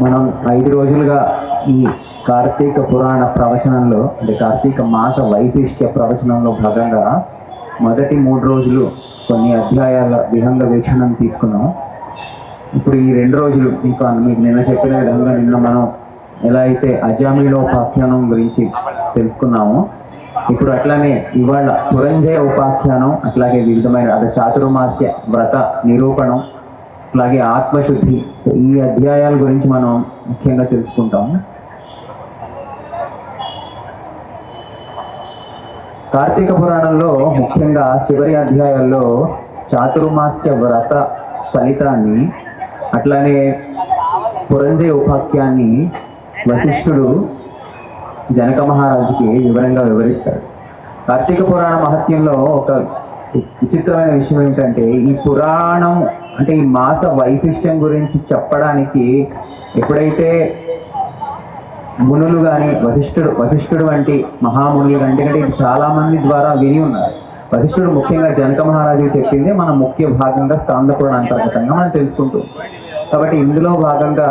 మనం ఐదు రోజులుగా ఈ కార్తీక పురాణ ప్రవచనంలో అంటే కార్తీక మాస వైశిష్ట్య ప్రవచనంలో భాగంగా మొదటి మూడు రోజులు కొన్ని అధ్యాయాల విహంగ వీక్షణం తీసుకున్నాం. ఇప్పుడు ఈ రెండు రోజులు ఇంకా మీకు నిన్న చెప్పిన విధంగా నిన్న మనం ఎలా అయితే అజామిలో ఉపాఖ్యానం గురించి తెలుసుకున్నామో ఇప్పుడు అట్లానే ఇవాళ పురంజయ ఉపాఖ్యానం అట్లాగే వివిధమైన అది చాతుర్మాస్య వ్రత నిరూపణం అలాగే ఆత్మశుద్ధి. సో ఈ అధ్యాయాల గురించి మనం ముఖ్యంగా తెలుసుకుంటాం. కార్తీక పురాణంలో ముఖ్యంగా చివరి అధ్యాయాల్లో చాతుర్మాస్య వ్రత ఫలితాన్ని అట్లానే పురంజయ ఉపాఖ్యాన్ని వశిష్ఠుడు జనక మహారాజుకి వివరంగా వివరిస్తాడు. కార్తీక పురాణ మహత్యంలో ఒక విచిత్రమైన విషయం ఏంటంటే ఈ పురాణం అంటే ఈ మాస వైశిష్టం గురించి చెప్పడానికి ఎప్పుడైతే మునులు కానీ వశిష్ఠుడు వశిష్ఠుడు వంటి మహామునులు కానీ ఎందుకంటే ఇది చాలా మంది ద్వారా విని ఉన్నారు. వశిష్ఠుడు ముఖ్యంగా జనక మహారాజు చెప్పింది మన ముఖ్య భాగంగా స్కాంద పురాణ అంతర్గతంగా మనం తెలుసుకుంటాం కాబట్టి ఇందులో భాగంగా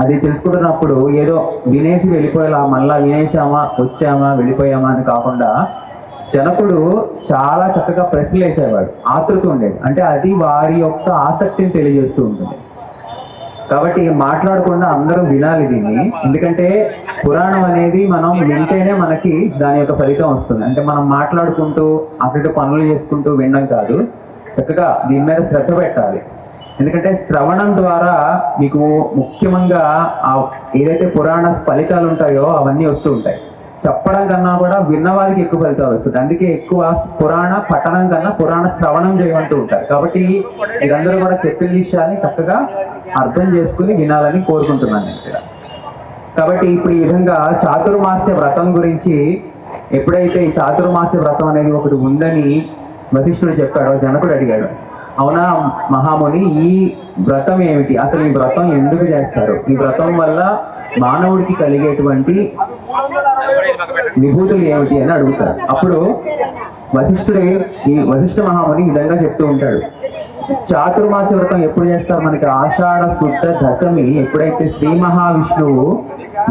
అది తెలుసుకుంటున్నప్పుడు ఏదో వినేసి వెళ్ళిపోయేలా మళ్ళా వినేసామా వచ్చామా వెళ్ళిపోయామా అని కాకుండా జనకుడు చాలా చక్కగా ప్రశ్నలు వేసేవాడు ఆతృత ఉండేది. అంటే అది వారి యొక్క ఆసక్తిని తెలియజేస్తూ ఉంటుంది. కాబట్టి మాట్లాడకుండా అందరూ వినాలి దీన్ని. ఎందుకంటే పురాణం అనేది మనం వింటేనే మనకి దాని యొక్క ఫలితం వస్తుంది. అంటే మనం మాట్లాడుకుంటూ అటు పనులు చేసుకుంటూ వినడం కాదు. చక్కగా దీని మీద శ్రద్ధ పెట్టాలి. ఎందుకంటే శ్రవణం ద్వారా మీకు ముఖ్యంగా ఆ ఏదైతే పురాణ ఫలితాలు ఉంటాయో అవన్నీ వస్తూ ఉంటాయి. చెప్పడం కన్నా కూడా విన్నవారికి ఎక్కువ ఫలితాలు వస్తుంది అందుకే ఎక్కువ పురాణ పఠనం కన్నా పురాణ శ్రవణం చేయమంటూ ఉంటారు. కాబట్టి మీరందరూ కూడా చెప్పిన విషయాన్ని చక్కగా అర్థం చేసుకుని వినాలని కోరుకుంటున్నాను నేను ఇక్కడ కాబట్టి ఇప్పుడు ఈ విధంగా చాతుర్మాస్య వ్రతం గురించి ఎప్పుడైతే ఈ చాతుర్మాస్య వ్రతం అనేది ఒకటి ఉందని వశిష్ఠుడు చెప్పాడో జనకుడు అడిగాడు. అవునా మహాముని ఈ వ్రతం ఏమిటి? అసలు ఈ వ్రతం ఎందుకు చేస్తారు? ఈ వ్రతం వల్ల మానవుడికి కలిగేటువంటి విభూతులు ఏమిటి అని అడుగుతారు. అప్పుడు వశిష్ఠుడే ఈ వశిష్ఠ మహాముని ఈ విధంగా చెప్తూ ఉంటాడు. చాతుర్మాస వ్రతం ఎప్పుడు చేస్తారు? మనకి ఆషాఢ శుద్ధ దశమి ఎప్పుడైతే శ్రీ మహావిష్ణువు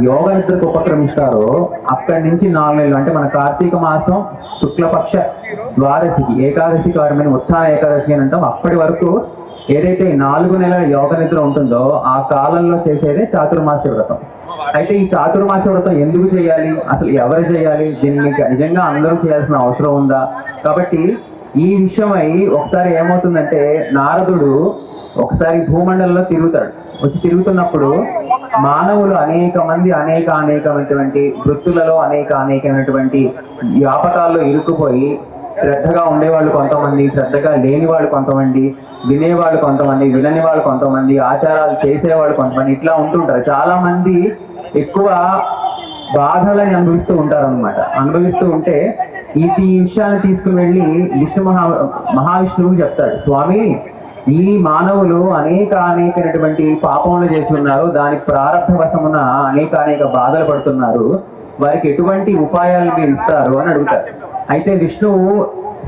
యోగ నిద్రకు ఉపక్రమిస్తారో అక్కడి నుంచి నాలుగు నెలలు అంటే మన కార్తీక మాసం శుక్లపక్ష ద్వాదశికి ఏకాదశి కారణమైన ఉత్థాన ఏకాదశి అని అంటాం. అప్పటి వరకు ఏదైతే నాలుగు నెలల యోగ నిద్ర ఉంటుందో ఆ కాలంలో చేసేదే చాతుర్మాస్య వ్రతం. అయితే ఈ చాతుర్మాస్య వ్రతం ఎందుకు చేయాలి? అసలు ఎవరు చేయాలి? దీన్ని నిజంగా అందరూ చేయాల్సిన అవసరం ఉందా? కాబట్టి ఈ విషయమై ఒకసారి ఏమవుతుందంటే నారదుడు ఒకసారి భూమండలంలో తిరుగుతాడు. వచ్చి తిరుగుతున్నప్పుడు మానవులు అనేక మంది అనేక అనేకమైనటువంటి వృత్తులలో అనేక అనేకమైనటువంటి వ్యాపకాల్లో ఇరుక్కుపోయి శ్రద్ధగా ఉండేవాళ్ళు కొంతమంది శ్రద్ధగా లేని వాళ్ళు కొంతమంది వినేవాళ్ళు కొంతమంది వినని వాళ్ళు కొంతమంది ఆచారాలు చేసేవాళ్ళు కొంతమంది ఇట్లా ఉంటుంటారు. చాలా మంది ఎక్కువ బాధలని అనుభవిస్తూ ఉంటారు అనమాట అనుభవిస్తూ ఉంటే ఈ విషయాన్ని తీసుకుని వెళ్ళి విష్ణు మహా మహావిష్ణువుకి చెప్తాడు స్వామి ఈ మానవులు అనేక అనేకమైనటువంటి పాపములు చేస్తున్నారు దాని ప్రారంభ వశమున అనేక అనేక బాధలు పడుతున్నారు. వారికి ఎటువంటి ఉపాయాలు మీరు ఇస్తారు అని అడుగుతారు. అయితే విష్ణువు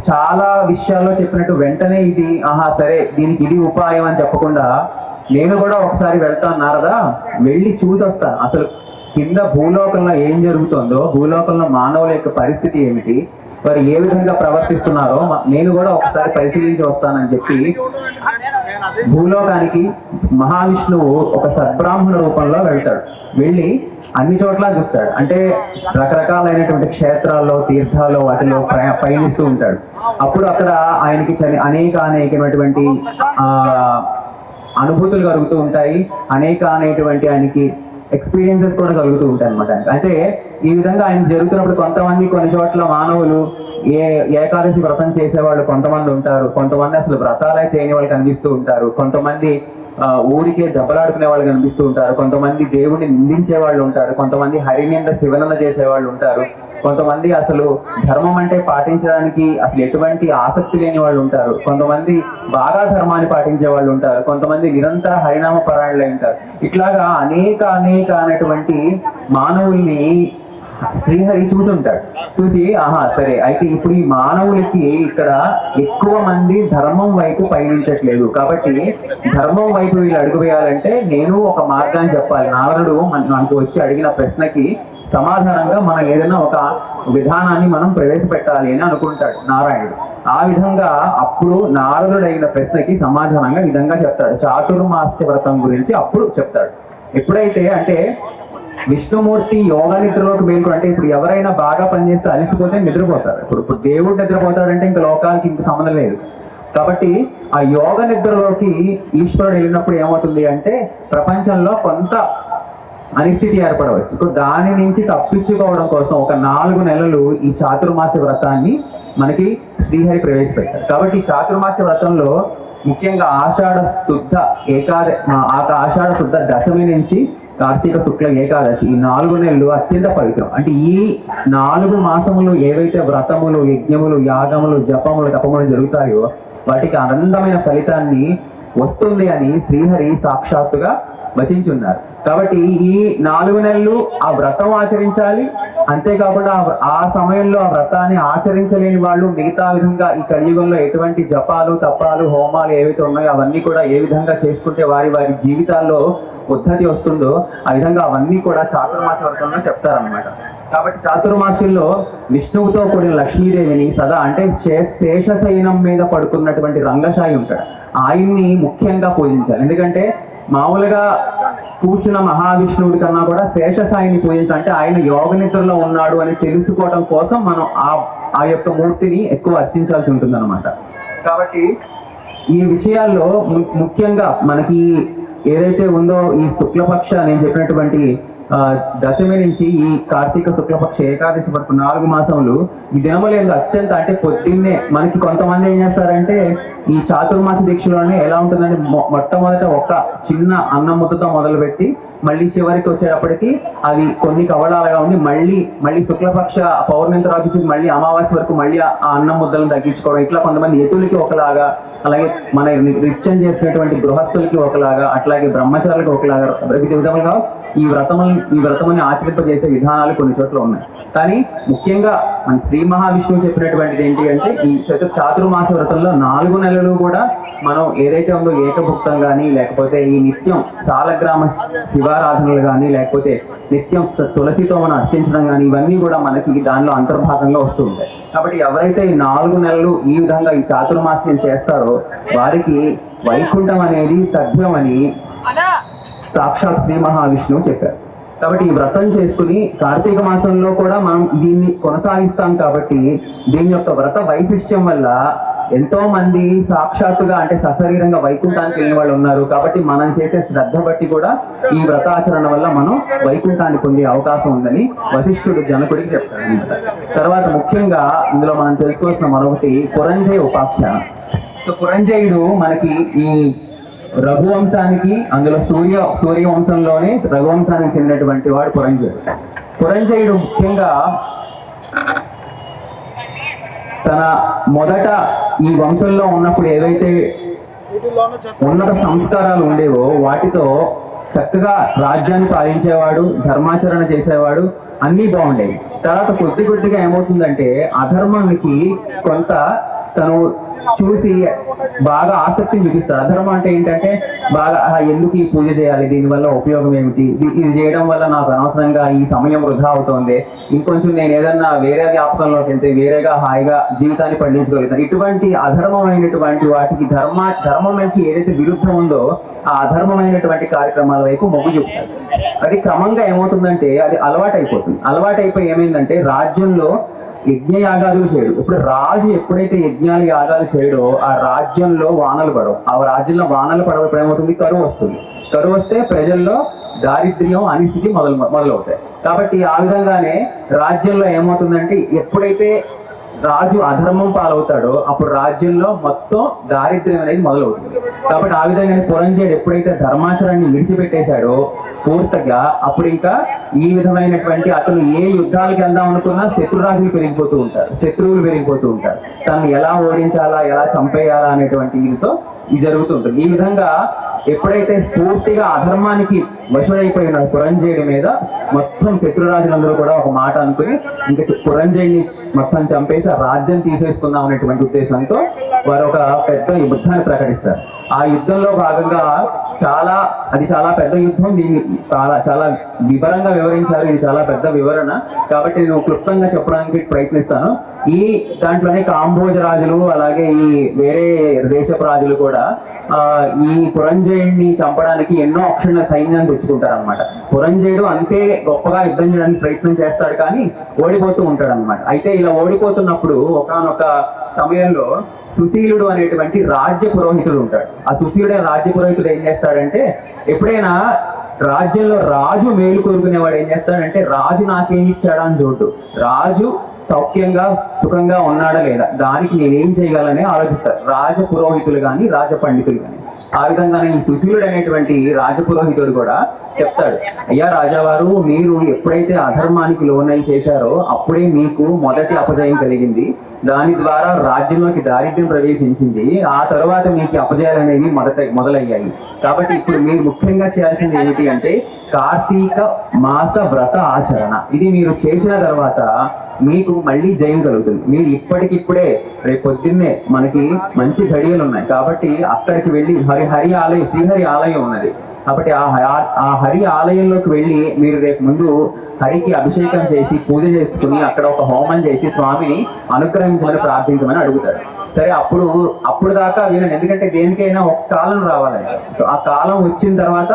చాలా విషయాల్లో చెప్పినట్టు వెంటనే ఇది ఆహా సరే దీనికి ఇది ఉపాయం అని చెప్పకుండా నేను కూడా ఒకసారి వెళ్తాను నారదా వెళ్ళి చూసి వస్తాను అసలు కింద భూలోకంలో ఏం జరుగుతుందో భూలోకంలో మానవుల యొక్క పరిస్థితి ఏమిటి వారు ఏ విధంగా ప్రవర్తిస్తున్నారో నేను కూడా ఒకసారి పరిశీలించి వస్తానని చెప్పి భూలోకానికి మహావిష్ణువు ఒక సద్బ్రాహ్మణ రూపంలో వెళ్తాడు. వెళ్ళి అన్ని చోట్ల చూస్తాడు. అంటే రకరకాలైనటువంటి క్షేత్రాల్లో తీర్థాల్లో వాటిలో పయనిస్తూ ఉంటాడు. అప్పుడు అక్కడ ఆయనకి చని అనేక అనేకమైనటువంటి అనుభూతులు కలుగుతూ ఉంటాయి. అనేక అనేటువంటి ఆయనకి ఎక్స్పీరియన్సెస్ కూడా కలుగుతూ ఉంటాయి అనమాట అయితే ఈ విధంగా ఆయన జరుగుతున్నప్పుడు కొంతమంది కొన్ని చోట్ల మానవులు ఏ ఏకాదశి వ్రతం చేసేవాళ్ళు కొంతమంది ఉంటారు. కొంతమంది అసలు వ్రతాలే చేయని వాళ్ళు కనిపిస్తూ ఉంటారు. కొంతమంది ఊరికే దెబ్బలాడుకునే వాళ్ళు కనిపిస్తూ ఉంటారు. కొంతమంది దేవుడిని నిందించే వాళ్ళు ఉంటారు. కొంతమంది హరినింద శివనంద చేసే వాళ్ళు ఉంటారు. కొంతమంది అసలు ధర్మం అంటే పాటించడానికి అసలు ఎటువంటి ఆసక్తి లేని వాళ్ళు ఉంటారు. కొంతమంది బాగా ధర్మాన్ని పాటించే వాళ్ళు ఉంటారు. కొంతమంది నిరంతర హరినామ పరాయణులై ఉంటారు. ఇట్లాగా అనేక అనేక అనేటువంటి మానవుల్ని శ్రీహరి చూసుంటాడు చూసి ఆహా సరే అయితే ఇప్పుడు ఈ మానవులకి ఇక్కడ ఎక్కువ మంది ధర్మం వైపు పయనించట్లేదు. కాబట్టి ధర్మం వైపు వీళ్ళు అడుగు వేయాలంటే నేను ఒక మార్గాన్ని చెప్పాలి. నారదుడు మనకు వచ్చి అడిగిన ప్రశ్నకి సమాధానంగా మనం ఏదైనా ఒక విధానాన్ని మనం ప్రవేశపెట్టాలి అని అనుకుంటాడు నారాయణుడు. ఆ విధంగా అప్పుడు నారదుడు అడిగిన ప్రశ్నకి సమాధానంగా విధంగా చెప్తాడు. చాతుర్మాస్య వ్రతం గురించి అప్పుడు చెప్తాడు. ఎప్పుడైతే అంటే విష్ణుమూర్తి యోగ నిద్రలోకి మేల్కొని అంటే ఇప్పుడు ఎవరైనా బాగా పనిచేస్తే అలసిపోతే నిద్రపోతారు. ఇప్పుడు ఇప్పుడు దేవుడు నిద్రపోతాడంటే ఇంకా లోకాలకి ఇంక సంబంధం లేదు. కాబట్టి ఆ యోగ నిద్రలోకి ఈశ్వరుడు వెళ్ళినప్పుడు ఏమవుతుంది అంటే ప్రపంచంలో కొంత అనిస్థితి ఏర్పడవచ్చు. ఇప్పుడు దాని నుంచి తప్పించుకోవడం కోసం ఒక నాలుగు నెలలు ఈ చాతుర్మాస వ్రతాన్ని మనకి శ్రీహరి ప్రవేశపెట్టారు. కాబట్టి ఈ చాతుర్మాస వ్రతంలో ముఖ్యంగా ఆషాఢ శుద్ధ ఏకాద ఆ ఆషాఢ శుద్ధ దశమి నుంచి కార్తీక శుక్ల ఏకాదశి ఈ నాలుగు నెలలు అత్యంత పవిత్రం. అంటే ఈ నాలుగు మాసములు ఏవైతే వ్రతములు యజ్ఞములు యాగములు జపములు తపములు జరుగుతాయో వాటికి ఆనందమైన ఫలితాన్ని వస్తుంది అని శ్రీహరి సాక్షాత్తుగా వచించున్నారు. కాబట్టి ఈ నాలుగు నెలలు ఆ వ్రతం ఆచరించాలి. అంతేకాకుండా ఆ- ఆ సమయంలో ఆ వ్రతాన్ని ఆచరించలేని వాళ్ళు మిగతా విధంగా ఈ కలియుగంలో ఎటువంటి జపాలు తపాలు హోమాలు ఏవైతే ఉన్నాయో అవన్నీ కూడా ఏ విధంగా చేసుకుంటే వారి వారి జీవితాల్లో ఉద్ధతి వస్తుందో ఆ విధంగా అవన్నీ కూడా చాతుర్మాస వ్రతంలో చెప్తారనమాట కాబట్టి చాతుర్మాసుల్లో విష్ణువుతో కూడిన లక్ష్మీదేవిని సదా అంటే శేషశయనం మీద పడుకున్నటువంటి రంగశాయి ఉంటాడు. ఆయన్ని ముఖ్యంగా పూజించాలి. ఎందుకంటే మామూలుగా కూర్చున్న మహావిష్ణువుడి కన్నా కూడా శేషసాయిని పూజించాలి అంటే ఆయన యోగ నిద్రలో ఉన్నాడు అని తెలుసుకోవడం కోసం మనం ఆ ఆ యొక్క మూర్తిని ఎక్కువ అర్చించాల్సి ఉంటుంది కాబట్టి ఈ విషయాల్లో ము- ముఖ్యంగా మనకి ఏదైతే ఉందో ఈ శుక్లపక్ష నేను చెప్పినటువంటి ఆ, దశమి నుంచి ఈ కార్తీక శుక్లపక్ష ఏకాదశి వరకు నాలుగు మాసములు ఈ దినములు అత్యంత అంటే పొద్దున్నే మనకి కొంతమంది ఏం చేస్తారంటే ఈ చాతుర్మాస దీక్షలోనే ఎలా ఉంటుందంటే మొ- మొట్టమొదట ఒక చిన్న అన్నం ముద్దతో మొదలుపెట్టి మళ్ళీ చివరికి వచ్చేటప్పటికి అవి కొన్ని కవళాలుగా ఉండి మళ్ళీ మళ్ళీ శుక్లపక్ష పౌర్ణమి తర్వాత మళ్ళీ అమావాస్య వరకు మళ్ళీ ఆ అన్నం ముద్దలను తగ్గించుకోవడం. ఇట్లా కొంతమంది ఎతులకి ఒకలాగా అలాగే మన నిత్యం చేసినటువంటి గృహస్థులకి ఒకలాగా అట్లాగే బ్రహ్మచారులకు ఒకలాగా వివిధ విధములుగా ఈ వ్రతములు ఈ వ్రతముని ఆచరింపజేసే విధానాలు కొన్ని చోట్ల ఉన్నాయి. కానీ ముఖ్యంగా మన శ్రీ మహావిష్ణువు చెప్పినటువంటిది ఏంటి అంటే ఈ చతు చాతుర్మాస వ్రతంలో నాలుగు నెలలు కూడా మనం ఏదైతే ఉందో ఏకభుక్తం కానీ లేకపోతే ఈ నిత్యం సాలగ్రామ శివారాధనలు కానీ లేకపోతే నిత్యం తులసితో మనం అర్చించడం కానీ ఇవన్నీ కూడా మనకి దానిలో అంతర్భాగంగా వస్తూ ఉంటాయి. కాబట్టి ఎవరైతే ఈ నాలుగు నెలలు ఈ విధంగా ఈ చాతుర్మాస్యం చేస్తారో వారికి వైకుంఠం అనేది తథ్యమని సాక్షాత్ శ్రీ మహావిష్ణువు చెప్పారు. కాబట్టి ఈ వ్రతం చేసుకుని కార్తీక మాసంలో కూడా మనం దీన్ని కొనసాగిస్తాం కాబట్టి దీని యొక్క వ్రత వైశిష్ట్యం వల్ల ఎంతో మంది సాక్షాత్తుగా అంటే సశరీరంగా వైకుంఠానికి వెళ్ళిన వాళ్ళు ఉన్నారు. కాబట్టి మనం చేసే శ్రద్ధ బట్టి కూడా ఈ వ్రతాచరణ వల్ల మనం వైకుంఠాన్ని పొందే అవకాశం ఉందని వశిష్ఠుడు జనకుడికి చెప్తాడు అనమాట తర్వాత ముఖ్యంగా ఇందులో మనం తెలుసుకోవాల్సిన మరొకటి పురంజయ ఉపాఖ్యానం. సో పురంజయుడు మనకి ఈ రఘువంశానికి అందులో సూర్య సూర్యవంశంలోనే రఘువంశానికి చెందినటువంటి వాడు పురంజయుడు. పురంజయుడు ముఖ్యంగా తన మొదట ఈ వంశంలో ఉన్నప్పుడు ఏదైతే ఉన్నత సంస్కారాలు ఉండేవో వాటితో చక్కగా రాజ్యాన్ని పాలించేవాడు ధర్మాచరణ చేసేవాడు అన్నీ బాగుండేవి. తర్వాత కొద్ది కొద్దిగా ఏమవుతుందంటే అధర్మానికి కొంత తను చూసి బాగా ఆసక్తిని చూపిస్తాడు అధర్మం అంటే ఏంటంటే బాగా ఎందుకు ఈ పూజ చేయాలి? దీనివల్ల ఉపయోగం ఏమిటి? ఇది చేయడం వల్ల నాకు అనవసరంగా ఈ సమయం వృధా అవుతోంది. ఇంకొంచెం నేను ఏదన్నా వేరే వ్యాపకంలోకి వెళ్తే వేరేగా హాయిగా జీవితాన్ని పండించగలుగుతాను ఇటువంటి అధర్మమైనటువంటి వాటికి ధర్మ ధర్మంకి ఏదైతే విరుద్ధం ఉందో ఆ అధర్మమైనటువంటి కార్యక్రమాల వైపు మొగ్గు చూపుతారు. అది క్రమంగా ఏమవుతుందంటే అది అలవాటు అయిపోతుంది అలవాటు అయిపోయి ఏమైందంటే రాజ్యంలో యజ్ఞ యాగాలు చేయడు. ఇప్పుడు రాజు ఎప్పుడైతే యజ్ఞాలు యాగాలు చేయడో ఆ రాజ్యంలో వానలు పడవు. ఆ రాజ్యంలో వానలు పడవడం ఏమవుతుంది? కరువు వస్తుంది. కరువు వస్తే ప్రజల్లో దారిద్ర్యం అనిస్థితి మొదలు మొదలవుతాయి. కాబట్టి ఆ విధంగానే రాజ్యంలో ఏమవుతుందంటే ఎప్పుడైతే రాజు అధర్మం పాలవుతాడో అప్పుడు రాజ్యంలో మొత్తం దారిద్ర్యం అనేది మొదలవుతుంది. కాబట్టి ఆ విధంగా పురంజయుడు ఎప్పుడైతే ధర్మాచరాన్ని విడిచిపెట్టేశాడో పూర్తిగా అప్పుడు ఇంకా ఈ విధమైనటువంటి అతను ఏ యుద్ధాలకు వెళ్దాం అనుకున్నా శత్రురాజులు పెరిగిపోతూ ఉంటారు శత్రువులు పెరిగిపోతూ ఉంటారు. తను ఎలా ఓడించాలా ఎలా చంపేయాలా అనేటువంటి వీటితో ఇది జరుగుతుంటుంది. ఈ విధంగా ఎప్పుడైతే పూర్తిగా అధర్మానికి వశుడైపోయిన పురంజయుడి మీద మొత్తం శత్రురాజులందరూ కూడా ఒక మాట అనుకుని ఇంకా పురంజయుడిని మొత్తం చంపేసి ఆ రాజ్యం తీసేసుకుందాం అనేటువంటి ఉద్దేశంతో వారు ఒక పెద్ద యుద్ధాన్ని ప్రకటిస్తారు. ఆ యుద్ధంలో భాగంగా చాలా అది చాలా పెద్ద యుద్ధం. దీన్ని చాలా చాలా వివరంగా వివరించారు. ఇది చాలా పెద్ద వివరణ. కాబట్టి నేను క్లుప్తంగా చెప్పడానికి ప్రయత్నిస్తాను. ఈ దాంట్లోనే కాంబోజ రాజులు అలాగే ఈ వేరే దేశపు రాజులు కూడా ఆ, ఈ పురంజయుడిని చంపడానికి ఎన్నో అక్షుల సైన్యాన్ని తెచ్చుకుంటారు అనమాట పురంజయుడు అంతే గొప్పగా యుద్ధం చేయడానికి ప్రయత్నం చేస్తాడు కానీ ఓడిపోతూ ఉంటాడు అనమాట అయితే ఇలా ఓడిపోతున్నప్పుడు ఒకనొక సమయంలో సుశీలుడు అనేటువంటి రాజ్య పురోహితుడు ఉంటాడు. ఆ సుశీలుడు రాజ్య పురోహితుడు ఏం చేస్తాడంటే ఎప్పుడైనా రాజ్యంలో రాజు మేలు కోరుకునేవాడు ఏం చేస్తాడంటే రాజు నాకేం ఇచ్చాడా అని చూడు. రాజు సౌఖ్యంగా సుఖంగా ఉన్నాడా లేదా? దానికి నేనేం చేయగలనే ఆలోచిస్తారు రాజ పురోహితులు కానీ రాజ పండితులు కానీ ఆ విధంగానే ఈ సుశీలుడు అనేటువంటి రాజపురోహితుడు కూడా చెప్తాడు. అయ్యా రాజావారు మీరు ఎప్పుడైతే అధర్మానికి లోనై చేశారో అప్పుడే మీకు మొదటి అపజయం కలిగింది. దాని ద్వారా రాజ్యంలోకి దారిద్ర్యం ప్రవేశించింది. ఆ తర్వాత మీకు అపజయాలు అనేవి మొదట మొదలయ్యాయి. కాబట్టి ఇప్పుడు మీరు ముఖ్యంగా చేయాల్సింది ఏమిటి అంటే కార్తీక మాస వ్రత ఆచరణ. ఇది మీరు చేసిన తర్వాత మీకు మళ్ళీ జయం కలుగుతుంది. మీరు ఇప్పటికిప్పుడే రేపు పొద్దున్నే మనకి మంచి ఘడియలు ఉన్నాయి కాబట్టి అక్కడికి వెళ్ళి హరి హరి ఆలయం శ్రీహరి ఆలయం ఉన్నది. కాబట్టి ఆ హ- ఆ హరి ఆలయంలోకి వెళ్ళి మీరు రేపు ముందు హరికి అభిషేకం చేసి పూజ చేసుకుని అక్కడ ఒక హోమం చేసి స్వామిని అనుగ్రహించమని ప్రార్థించమని అడుగుతారు. సరే అప్పుడు అప్పుడు దాకా వినను. ఎందుకంటే దేనికైనా ఒక కాలం రావాలి. సో ఆ కాలం వచ్చిన తర్వాత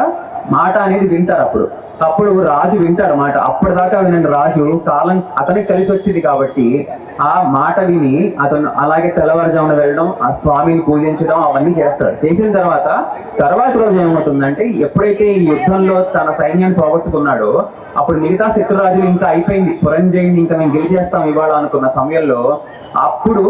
మాట అనేది వింటారు అప్పుడు. అప్పుడు రాజు వింటాడు మాట. అప్పటిదాకా వినండి రాజు కాలం అతనికి కలిసి వచ్చింది కాబట్టి ఆ మాట విని అతను అలాగే తెల్లవారుజామున వెళ్ళడం ఆ స్వామిని పూజించడం అవన్నీ చేస్తాడు. చేసిన తర్వాత తర్వాత రోజు ఏమవుతుందంటే ఎప్పుడైతే ఈ యుద్ధంలో తన సైన్యాన్ని పోగొట్టుకున్నాడో అప్పుడు మిగతా శత్రురాజులు ఇంకా అయిపోయింది. పురంజయుని ఇంకా మేము గెలిచేస్తాం ఇవాళ అనుకున్న సమయంలో అప్పుడు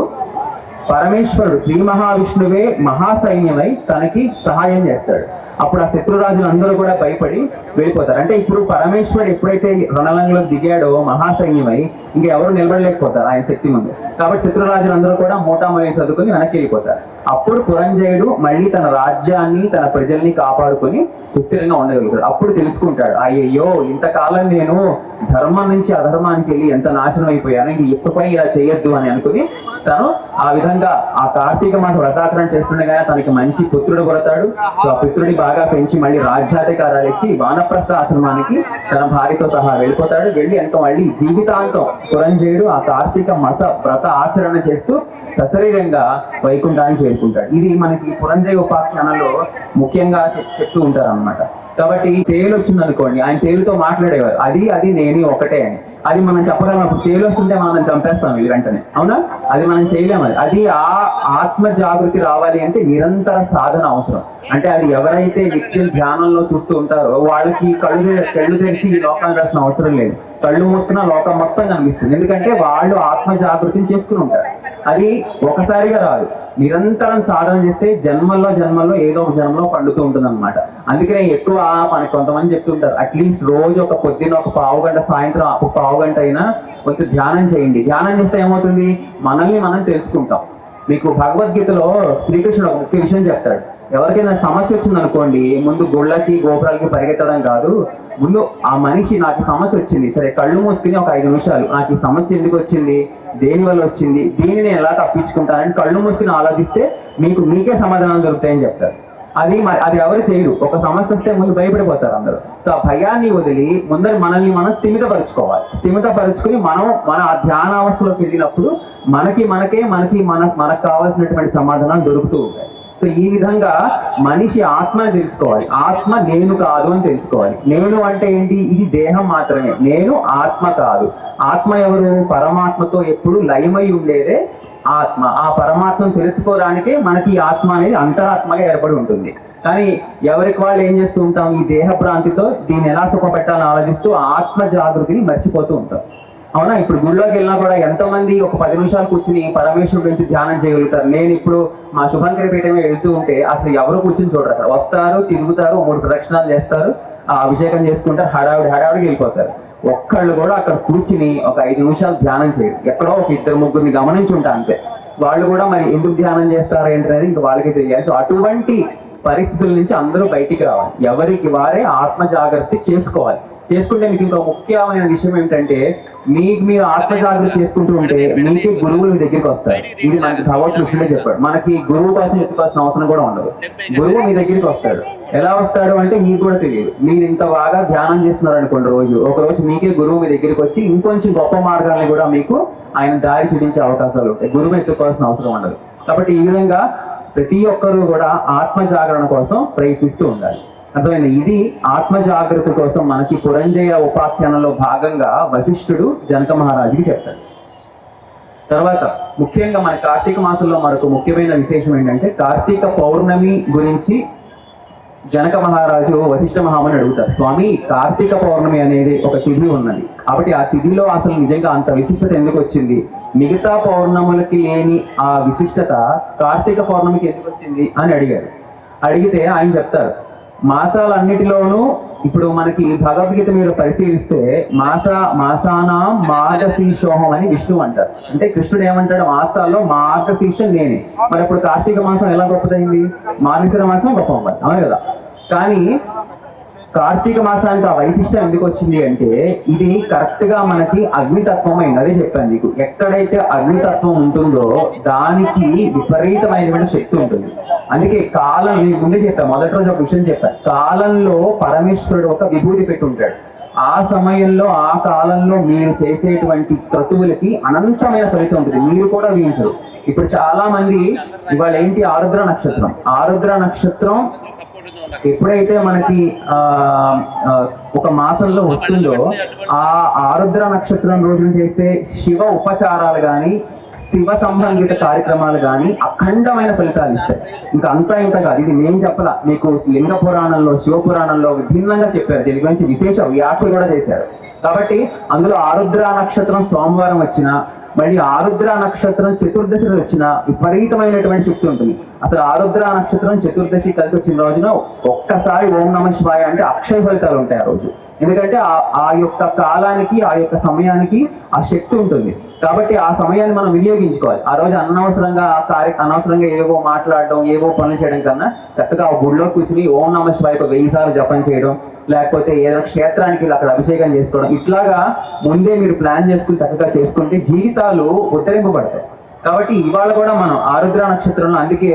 పరమేశ్వరుడు శ్రీ మహావిష్ణువే మహాసైన్యమై తనకి సహాయం చేస్తాడు. అప్పుడు ఆ శత్రురాజులు అందరూ కూడా భయపడి వెళ్ళిపోతారు. అంటే ఇప్పుడు పరమేశ్వర్ ఎప్పుడైతే రణరంగంలో దిగాడో మహాసైన్యమై ఇంకా ఎవరు నిలబడలేకపోతారు ఆయన శక్తి ముందు. కాబట్టి శత్రురాజులు అందరూ కూడా మోటామొలి చదువుకుని వెనక్కి వెళ్ళిపోతారు. అప్పుడు పురంజయుడు మళ్ళీ తన రాజ్యాన్ని తన ప్రజల్ని కాపాడుకొని సుస్థిరంగా ఉండగలుగుతాడు. అప్పుడు తెలుసుకుంటాడు అయ్యయ్యో ఇంతకాలం నేను ధర్మం నుంచి అధర్మానికి వెళ్ళి ఎంత నాశనం అయిపోయాను ఇంక ఇకపై ఇలా చేయొద్దు అని అనుకుని తను ఆ విధంగా ఆ కార్తీక మాస వ్రతాచరణ చేస్తుండగా తనకి మంచి పుత్రుడు కొడతాడు ఆ పుత్రుడిని బాగా పెంచి మళ్ళీ రాజ్యాధికారాలు ఇచ్చి వానప్రస్థ ఆశ్రమానికి తన భార్యతో సహా వెళ్ళిపోతాడు. వెళ్ళి ఎంత మళ్ళీ జీవితాంతం పురంజయుడు ఆ కార్తీక మస వ్రత ఆచరణ చేస్తూ సశరీరంగా వైకుంఠానికి చేరుకుంటాడు. ఇది మనకి పురంజయ ఉపాఖ్యానంలో ముఖ్యంగా చెప్తూ ఉంటారు అనమాట కాబట్టి తేలు వచ్చింది అనుకోండి ఆయన తేలుతో మాట్లాడేవారు. అది అది నేను ఒకటే అని. అది మనం చెప్పగలం అప్పుడు తేలు వస్తుంటే మనం చంపేస్తాం ఇది వెంటనే. అవునా? అది మనం చేయలేము అది. అది ఆ ఆత్మ జాగృతి రావాలి అంటే నిరంతర సాధన అవసరం. అంటే అది ఎవరైతే వ్యక్తులు ధ్యానంలో చూస్తూ ఉంటారో వాళ్ళకి కళ్ళు కళ్ళు తెరిచి ఈ లోకాన్ని రాసిన అవసరం లేదు. కళ్ళు మూసుకున్న లోకం మొత్తం కనిపిస్తుంది. ఎందుకంటే వాళ్ళు ఆత్మ జాగృతిని చేసుకుని ఉంటారు. అది ఒకసారిగా రాదు. నిరంతరం సాధన చేస్తే జన్మల్లో జన్మల్లో ఏదో ఒక జన్మలో పండుతూ ఉంటుంది అనమాట అందుకనే ఎక్కువ మనకి కొంతమంది చెప్తుంటారు అట్లీస్ట్ రోజు ఒక పొద్దున్న ఒక పావు గంట సాయంత్రం ఒక పావు గంట అయినా కొంచెం ధ్యానం చేయండి. ధ్యానం చేస్తే ఏమవుతుంది? మనల్ని మనం తెలుసుకుంటాం. మీకు భగవద్గీతలో శ్రీకృష్ణుడు ఒక ముఖ్య విషయం చెప్తాడు. ఎవరికైనా సమస్య వచ్చింది అనుకోండి ముందు గుళ్ళకి గోపురాలకి పరిగెత్తడం కాదు. ముందు ఆ మనిషి నాకు సమస్య వచ్చింది. సరే కళ్ళు మూసుకుని ఒక ఐదు నిమిషాలు. నాకు ఈ సమస్య ఎందుకు వచ్చింది? దేని వల్ల వచ్చింది? దీన్ని నేను ఎలా తప్పించుకుంటానని కళ్ళు మూసుకుని ఆలోచిస్తే మీకు మీకే సమాధానం దొరుకుతాయని చెప్తారు. అది అది ఎవరు చేయరు. ఒక సమస్య వస్తే ముందు భయపడిపోతారు అందరూ. సో ఆ భయాన్ని వదిలి ముందర మనల్ని మనం స్థిమితపరచుకోవాలి. స్థిమితపరచుకుని మనం మన ఆ ధ్యానావస్థలోకి వెళ్ళినప్పుడు మనకి మనకే మనకి మన మనకు కావాల్సినటువంటి సమాధానాలు దొరుకుతూ ఉంటాయి. సో ఈ విధంగా మనిషి ఆత్మని తెలుసుకోవాలి. ఆత్మ నేను కాదు అని తెలుసుకోవాలి. నేను అంటే ఏంటి? ఇది దేహం మాత్రమే. నేను ఆత్మ కాదు. ఆత్మ ఎవరు? పరమాత్మతో ఎప్పుడు లయమై ఉండేదే ఆత్మ. ఆ పరమాత్మను తెలుసుకోవడానికే మనకి ఈ ఆత్మ అనేది అంతరాత్మగా ఏర్పడి ఉంటుంది. కానీ ఎవరికి వాళ్ళు ఏం చేస్తూ ఉంటాం? ఈ దేహ భ్రాంతితో దీన్ని ఎలా సుఖపెట్టాలని ఆలోచిస్తూ ఆత్మ జాగృతిని మర్చిపోతూ ఉంటాం. అవునా? ఇప్పుడు గుళ్ళోకి వెళ్ళినా కూడా ఎంతో మంది ఒక పది నిమిషాలు కూర్చుని పరమేశ్వరుడు గురించి ధ్యానం చేయగలుగుతారు. నేను ఇప్పుడు మా శుభంకరి పీఠమే వెళ్తూ ఉంటే అసలు ఎవరు కూర్చుని చూడరు అక్కడ. వస్తారు తిరుగుతారు మూడు ప్రదక్షిణాలు చేస్తారు ఆ అభిషేకం చేసుకుంటారు హడావిడి హడావిడికి వెళ్ళిపోతారు. ఒక్కళ్ళు కూడా అక్కడ కూర్చుని ఒక ఐదు నిమిషాలు ధ్యానం చేయరు. ఎక్కడో ఒక ఇద్దరు ముగ్గురిని గమనించి ఉంటా అంతే. వాళ్ళు కూడా మరి ఎందుకు ధ్యానం చేస్తారు ఏంటనేది ఇంకా వాళ్ళకి తెలియాలి. సో అటువంటి పరిస్థితుల నుంచి అందరూ బయటికి రావాలి. ఎవరికి వారే ఆత్మ జాగ్రత్త చేసుకోవాలి. చేసుకుంటే మీకు ఇంకో ముఖ్యమైన విషయం ఏంటంటే మీకు మీరు ఆత్మ జాగ్రత్త చేసుకుంటూ ఉంటే మీకు గురువులు మీ దగ్గరికి వస్తారు. ఇది మనకి భగవత్ కృష్ణుడే చెప్పాడు మనకి గురువు కోసం ఎత్తుకోవాల్సిన అవసరం కూడా ఉండదు. గురువు మీ దగ్గరికి వస్తాడు. ఎలా వస్తాడు అంటే మీకు కూడా తెలియదు. మీరు ఇంత బాగా ధ్యానం చేస్తున్నారు అనుకోండి రోజు. ఒక రోజు మీకే గురువు మీ దగ్గరికి వచ్చి ఇంకొంచెం గొప్ప మార్గాన్ని కూడా మీకు ఆయన దారి చూపించే అవకాశాలు ఉంటాయి. గురువు ఎత్తుకోవాల్సిన అవసరం ఉండదు. కాబట్టి ఈ విధంగా ప్రతి ఒక్కరూ కూడా ఆత్మ జాగరణ కోసం ప్రయత్నిస్తూ ఉండాలి. అర్థమైంది? ఇది ఆత్మ జాగ్రత్త కోసం మనకి పురంజయ ఉపాఖ్యానంలో భాగంగా వశిష్ఠుడు జనక మహారాజుకి చెప్తాడు. తర్వాత ముఖ్యంగా మన కార్తీక మాసంలో మరొక ముఖ్యమైన విశేషం ఏంటంటే కార్తీక పౌర్ణమి గురించి జనక మహారాజు వశిష్ఠ మహామని అడుగుతారు స్వామి కార్తీక పౌర్ణమి అనేది ఒక తిథి ఉన్నది. కాబట్టి ఆ తిథిలో అసలు నిజంగా అంత విశిష్టత ఎందుకు వచ్చింది? మిగతా పౌర్ణములకి లేని ఆ విశిష్టత కార్తీక పౌర్ణమికి ఎందుకు వచ్చింది? అని అడిగారు. అడిగితే ఆయన చెప్తారు మాసాలన్నిటిలోనూ ఇప్పుడు మనకి భగవద్గీత మీరు పరిశీలిస్తే మాస మాసానా మార్గశీర్షోహం అని విష్ణువు అంటారు. అంటే కృష్ణుడు ఏమంటాడు? మాసాల్లో మార్గశీర్షం నేనే. మరి ఇప్పుడు కార్తీక మాసం ఎలా గొప్పదైంది? మార్గశిర మాసం గొప్ప అవును కదా? కానీ కార్తీక మాసానికి ఆ వైశిష్టం ఎందుకు వచ్చింది అంటే ఇది కరెక్ట్గా మనకి అగ్నితత్వం అయింది అదే చెప్పాను మీకు. ఎక్కడైతే అగ్నితత్వం ఉంటుందో దానికి విపరీతమైనటువంటి శక్తి ఉంటుంది. అందుకే కాలం మీకు ముందే చెప్పాను మొదటి రోజు ఒక విషయం చెప్పాను కాలంలో పరమేశ్వరుడు ఒక విభూతి పెట్టి ఉంటాడు ఆ సమయంలో ఆ కాలంలో మీరు చేసేటువంటి క్రతువులకి అనంతమైన ఫలితం ఉంటుంది. మీరు కూడా వీయించరు. ఇప్పుడు చాలా మంది ఇవాళ ఏంటి ఆరుద్ర నక్షత్రం? ఆరుద్ర నక్షత్రం ఎప్పుడైతే మనకి ఆ ఒక మాసంలో వస్తుందో ఆ ఆరుద్ర నక్షత్రం రోజున చేసే శివ ఉపచారాలు గాని శివ సంబంధిత కార్యక్రమాలు గాని అఖండమైన ఫలితాలు ఇస్తాయి. ఇంకా అంతా ఇంత కాదు. ఇది నేను చెప్పలా. మీకు లింగ పురాణంలో శివ పురాణంలో విభిన్నంగా చెప్పారు. దీని గురించి విశేష వ్యాఖ్యలు కూడా చేశారు. కాబట్టి అందులో ఆరుద్ర నక్షత్రం సోమవారం వచ్చిన మళ్ళీ ఆరుద్ర నక్షత్రం చతుర్దశి వచ్చిన విపరీతమైనటువంటి శక్తి ఉంటుంది. అసలు ఆరుద్ర నక్షత్రం చతుర్దశి కలిసి వచ్చిన రోజున ఒక్కసారి ఓం నమ శివాయ అంటే అక్షయ ఫలితాలు ఉంటాయి ఆ రోజు. ఎందుకంటే ఆ ఆ యొక్క కాలానికి ఆ యొక్క సమయానికి ఆ శక్తి ఉంటుంది. కాబట్టి ఆ సమయాన్ని మనం వినియోగించుకోవాలి. ఆ రోజు అనవసరంగా ఆ కార్య అనవసరంగా ఏవో మాట్లాడడం ఏవో పనులు చేయడం కన్నా చక్కగా ఆ గుడిలో కూర్చుని ఓం నమ శివాయకు వెయ్యి సార్లు జపం చేయడం లేకపోతే ఏదైనా క్షేత్రానికి అక్కడ అభిషేకం చేసుకోవడం. ఇట్లాగా ముందే మీరు ప్లాన్ చేసుకుని చక్కగా చేసుకుంటే జీవితాలు ఉద్ధరింపబడతాయి. కాబట్టి ఇవాళ కూడా మనం ఆరుద్ర నక్షత్రంలో అందుకే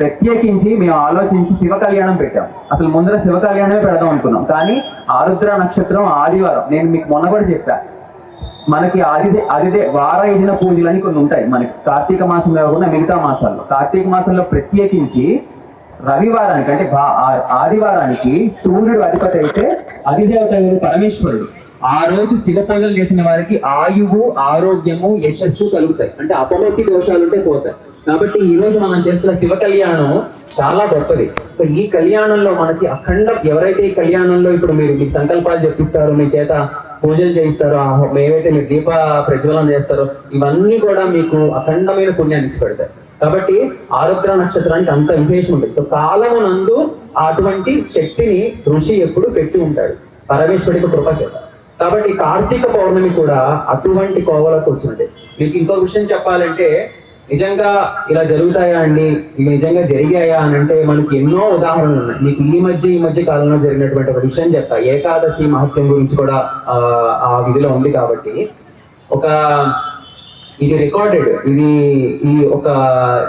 ప్రత్యేకించి మేము ఆలోచించి శివ కళ్యాణం పెట్టాం. అసలు ముందర శివ కళ్యాణమే పెడదాం అనుకున్నాం. కానీ ఆరుద్ర నక్షత్రం ఆదివారం. నేను మీకు మొన్న కూడా చెప్పా. మనకి ఆదిదే ఆదిదే వారాయజన పూజలు అని కొన్ని ఉంటాయి. మనకి కార్తీక మాసంలో కాకుండా మిగతా మాసాల్లో. కార్తీక మాసంలో ప్రత్యేకించి రవివారానికి అంటే ఆదివారానికి సూర్యుడు అధిపతి అయితే అధిదేవత పరమేశ్వరుడు. ఆ రోజు శివ పూజలు చేసిన వారికి ఆయువు ఆరోగ్యము యశస్సు కలుగుతాయి. అంటే అపమృతి దోషాలు ఉంటే పోతాయి. కాబట్టి ఈ రోజు మనం చేస్తున్న శివ కళ్యాణం చాలా గొప్పది. సో ఈ కళ్యాణంలో మనకి అఖండ ఎవరైతే ఈ కళ్యాణంలో ఇప్పుడు మీరు మీ సంకల్పాలు చెప్పిస్తారో మీ చేత పూజలు చేయిస్తారో ఏవైతే మీరు దీప ప్రజ్వలన చేస్తారో ఇవన్నీ కూడా మీకు అఖండమైన పుణ్యాన్ని ఇచ్చి పెడతాయి. కాబట్టి ఆరుద్ర నక్షత్రానికి అంత విశేషం ఉంటుంది. సో కాలమునందు అటువంటి శక్తిని ఋషి ఎప్పుడు పెట్టి ఉంటాడు. పరమేశ్వరుడికి కృప చేత. కాబట్టి కార్తీక పౌర్ణమి కూడా అటువంటి కోవలకు వచ్చినట్టే. మీకు ఇంకో విషయం చెప్పాలంటే నిజంగా ఇలా జరుగుతాయా అండి? ఇవి నిజంగా జరిగాయా అని అంటే మనకి ఎన్నో ఉదాహరణలు ఉన్నాయి. మీకు ఈ మధ్య ఈ మధ్య కాలంలో జరిగినటువంటి ఒక విషయం చెప్తా. ఏకాదశి మహత్యం గురించి కూడా ఆ విధిలో ఉంది కాబట్టి. ఒక ఇది రికార్డెడ్ ఇది ఈ ఒక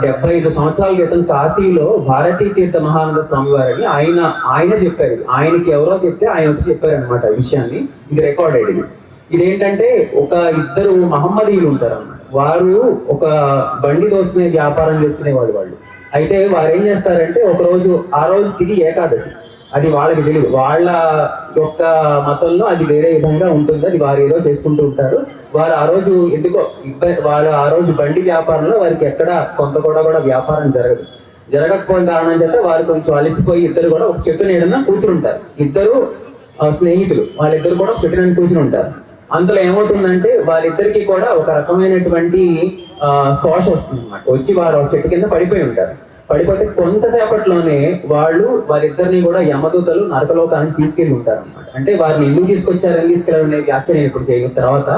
డెబ్బై ఐదు సంవత్సరాల క్రితం కాశీలో భారతీ తీర్థ మహానంద స్వామి వారని ఆయన ఆయన చెప్పారు. ఆయనకి ఎవరో చెప్తే ఆయన వచ్చి చెప్పారు అనమాట విషయాన్ని. ఇది రికార్డెడ్ ఇది. ఇదేంటంటే ఒక ఇద్దరు మహమ్మదీయులు ఉంటారు అన్నమాట వారు ఒక బండి దోసుకునే వ్యాపారం చేసుకునే వాళ్ళు. వాళ్ళు అయితే వారు ఏం చేస్తారంటే ఒక రోజు ఆ రోజు ఇది ఏకాదశి. అది వాళ్ళకి తెలియదు వాళ్ళ యొక్క మతంలో అది వేరే విధంగా ఉంటుంది అది వారు ఏదో చేసుకుంటూ ఉంటారు. వారు ఆ రోజు ఎందుకో ఇబ్బ- వారు ఆ రోజు బండి వ్యాపారంలో వారికి ఎక్కడ కొంత కూడా కూడా వ్యాపారం జరగదు. జరగకపోయిన కారణం చేత వారు కొంచెం అలసిపోయి ఇద్దరు కూడా ఒక చెట్టు నీడన కూర్చుని ఉంటారు ఇద్దరు ఆ, స్నేహితులు వాళ్ళిద్దరు కూడా ఒక చెట్టు నీడ కూర్చుని ఉంటారు అందులో ఏమవుతుందంటే వాళ్ళిద్దరికి కూడా ఒక రకమైనటువంటి ఆ, శోష వస్తుంది అనమాట వచ్చి వారు ఒక చెట్టు కింద పడిపోయి ఉంటారు. పడిపోతే కొంతసేపట్లోనే వాళ్ళు వాళ్ళిద్దరిని కూడా యమదూతలు నరకలోకానికి తీసుకెళ్ళి ఉంటారు అనమాట అంటే వారిని ఎందుకు తీసుకొచ్చారు ఎందుకు తీసుకెళ్ళారు అనే వ్యాఖ్య నేను ఇప్పుడు చేయన తర్వాత